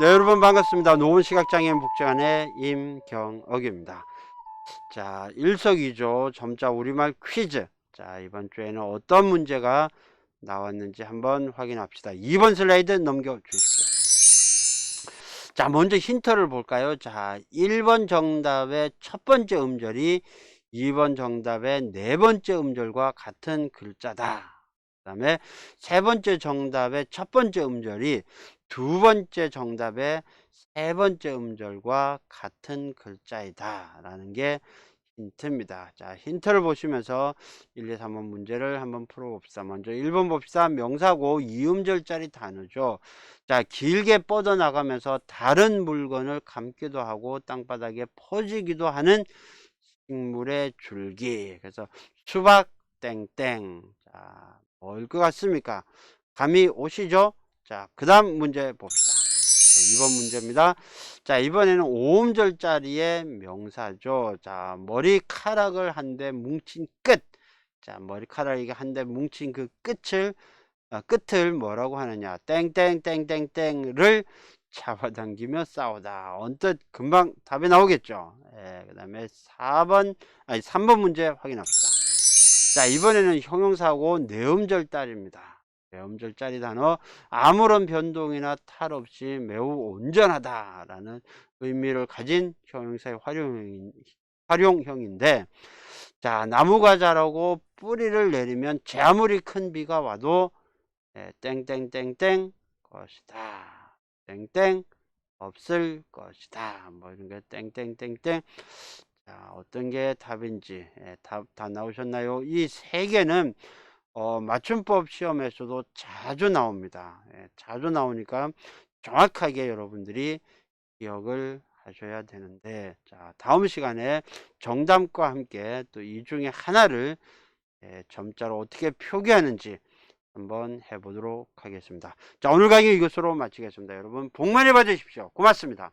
네, 여러분 반갑습니다. 노원 시각장애인 복지관의 임경억입니다. 자, 일석이조 점자 우리말 퀴즈. 자, 이번 주에는 어떤 문제가 나왔는지 한번 확인합시다. 2번 슬라이드 넘겨 주십시오. 자, 먼저 힌트를 볼까요? 자, 1번 정답의 첫 번째 음절이 2번 정답의 네 번째 음절과 같은 글자다. 그 다음에 세 번째 정답의 첫 번째 음절이 두 번째 정답의 세 번째 음절과 같은 글자이다 라는 게 힌트입니다. 자, 힌트를 보시면서 1, 2, 3번 문제를 한번 풀어봅시다. 먼저 1번 봅시다. 명사고 이음절짜리 단어죠. 자, 길게 뻗어나가면서 다른 물건을 감기도 하고 땅바닥에 퍼지기도 하는 식물의 줄기. 그래서 수박 땡땡. 자, 뭘것 같습니까? 감이 오시죠? 자, 그 다음 문제 봅시다. 자, 2번 문제입니다. 자, 이번에는 5음절짜리의 명사죠. 자, 머리카락을 한 대 뭉친 끝. 자, 머리카락이 한 대 뭉친 그 끝을, 아, 끝을 뭐라고 하느냐. 땡땡땡땡땡을 잡아당기며 싸우다. 언뜻 금방 답이 나오겠죠. 예, 그 다음에 4번, 아니, 3번 문제 확인합시다. 자, 이번에는 형용사고 내음절달입니다. 내음절짜리 단어 아무런 변동이나 탈 없이 매우 온전하다 라는 의미를 가진 형용사의 활용형, 활용형인데 자 나무가 자라고 뿌리를 내리면 제 아무리 큰 비가 와도 예, 땡땡땡땡 것이다. 땡땡 없을 것이다. 뭐 이런 게 땡땡땡땡 자 어떤 게 답인지 예, 답다 나오셨나요? 이 세 개는 어, 맞춤법 시험에서도 자주 나옵니다. 예, 자주 나오니까 정확하게 여러분들이 기억을 하셔야 되는데, 자, 다음 시간에 정답과 함께 또 이 중에 하나를 예, 점자로 어떻게 표기하는지 한번 해보도록 하겠습니다. 자, 오늘 강의 이것으로 마치겠습니다. 여러분, 복 많이 받으십시오. 고맙습니다.